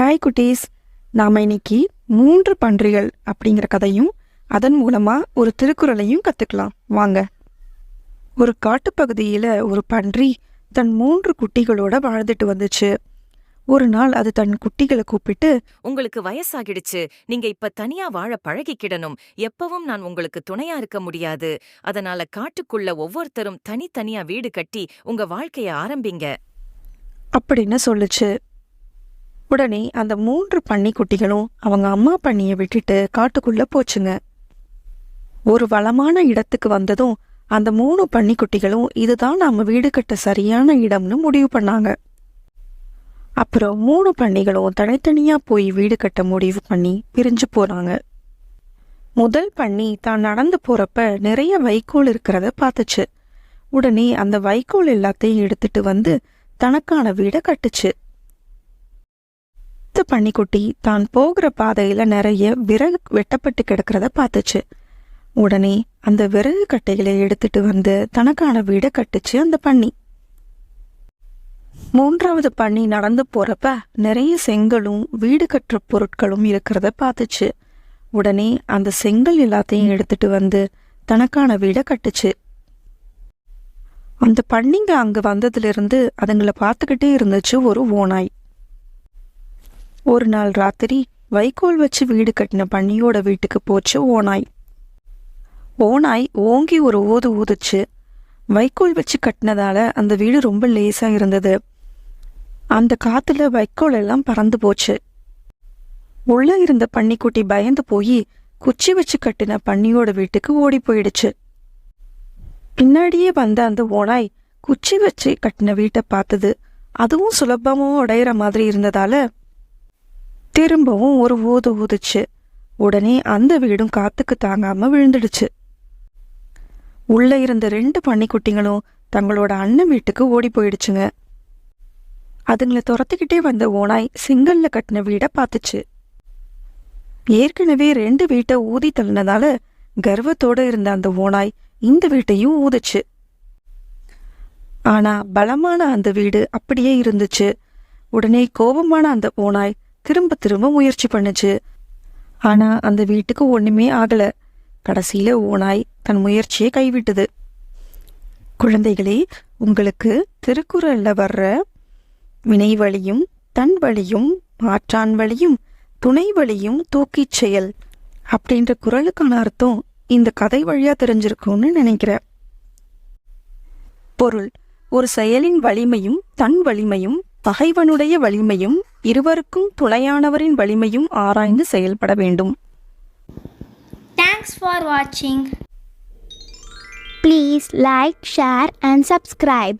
Hi குட்டீஸ். நாம இன்னைக்கு மூன்று பன்றிகள் அப்படிங்கிற கதையும் அதன் மூலமா ஒரு திருக்குறளையும் கத்துக்கலாம். வாங்க. ஒரு காட்டுப்பகுதியில ஒரு பன்றி தன் மூன்று குட்டிகளோட வாழ்ந்துட்டு வந்துச்சு. ஒரு நாள் அது தன் குட்டிகளை கூப்பிட்டு உங்களுக்கு வயசாகிடுச்சு. நீங்க இப்ப தனியா வாழ பழகிக்கிடணும். எப்பவும் நான் உங்களுக்கு துணையா இருக்க முடியாது. அதனால காட்டுக்குள்ள ஒவ்வொருத்தரும் தனித்தனியா வீடு கட்டி உங்க வாழ்க்கைய ஆரம்பிங்க. அப்படின்னு சொல்லுச்சு. உடனே அந்த மூன்று பன்னிக்குட்டிகளும் அவங்க அம்மா பன்னியை விட்டுட்டு காட்டுக்குள்ள போச்சுங்க. ஒரு வளமான இடத்துக்கு வந்ததும் அந்த மூணு பன்னிக்குட்டிகளும் இதுதான் நாம வீடு கட்ட சரியான இடம்னு முடிவு பண்ணாங்க. அப்புறம் மூணு பன்னிகளும் தனித்தனியா போய் வீடு கட்ட முடிவு பண்ணி பிரிஞ்சு போனாங்க. முதல் பன்னி தான் நடந்து போறப்ப நிறைய வைக்கோல் இருக்கிறத பார்த்துச்சு. உடனே அந்த வைக்கோல் எல்லாத்தையும் எடுத்துட்டு வந்து தனக்கான வீடை கட்டுச்சு. அடுத்த பன்னிக்குட்டி தான் போகிற பாதையில நிறைய விறகு வெட்டப்பட்டு கிடக்கிறத பார்த்துச்சு. உடனே அந்த விறகு கட்டைகளை எடுத்துட்டு வந்து தனக்கான வீடை கட்டுச்சு அந்த பன்னி. மூன்றாவது பன்னி நடந்து போறப்ப நிறைய செங்கலும் வீடு கட்டுற பொருட்களும் இருக்கிறத பார்த்துச்சு. உடனே அந்த செங்கல் எல்லாத்தையும் எடுத்துட்டு வந்து தனக்கான வீடை கட்டுச்சு. அந்த பன்னிங்க அங்க வந்ததிலிருந்து அதுங்களை பார்த்துக்கிட்டே இருந்துச்சு ஒரு ஓநாய். ஒரு நாள் ராத்திரி வைக்கோல் வச்சு வீடு கட்டின பன்னியோட வீட்டுக்கு போச்சு ஓநாய். ஓநாய் ஓங்கி ஒரு ஊது ஊதுச்சு. வைக்கோல் வச்சு கட்டினதால அந்த வீடு ரொம்ப லேசா இருந்தது. அந்த காத்துல வைக்கோல் எல்லாம் பறந்து போச்சு. உள்ள இருந்த பன்னிக்குட்டி பயந்து போய் குச்சி வச்சு கட்டின பன்னியோட வீட்டுக்கு ஓடி போயிடுச்சு. பின்னாடியே வந்த அந்த ஓநாய் குச்சி வச்சு கட்டின வீட்டை பார்த்தது. அதுவும் சுலபமும் உடையிற மாதிரி இருந்ததால திரும்பவும் ஒரு ஊது ஊதுச்சு. உடனே அந்த வீடும் காத்துக்கு தாங்காம விழுந்துடுச்சு. உள்ள இருந்த ரெண்டு பன்னிக்குட்டிங்களும் தங்களோட அண்ணன் வீட்டுக்கு ஓடி போயிடுச்சுங்க. அதுங்களை துரத்துக்கிட்டே வந்த ஓனாய் சிங்கல்ல கட்டின வீடை பார்த்துச்சு. ஏற்கனவே ரெண்டு வீட்டை ஊதி தள்ளினதால கர்வத்தோட இருந்த அந்த ஓனாய் இந்த வீட்டையும் ஊதுச்சு. ஆனா பலமான அந்த வீடு அப்படியே இருந்துச்சு. உடனே கோபமான அந்த ஓனாய் திரும்ப திரும்ப முயற்சி பண்ணுச்சு. ஆனா அந்த வீட்டுக்கு ஒண்ணுமே ஆகல. கடைசியில ஓனாய் தன் முயற்சியை கைவிட்டது. குழந்தைகளே உங்களுக்கு திருக்குறள்ல வர்ற வினை வழியும் தன் வழியும் மாற்றான் வழியும் துணை வழியும் தூக்கிச் செயல் அப்படின்ற குரலுக்கான அர்த்தம் இந்த கதை வழியா தெரிஞ்சிருக்கும்னு நினைக்கிறேன் பொருள் ஒரு செயலின் வலிமையும் தன் வலிமையும் பகைவனுடைய வலிமையும் இருவருக்கும் துணையானவரின் வலிமையும் ஆராய்ந்து செயல்பட வேண்டும் Thanks for watching. Please like, share, and subscribe.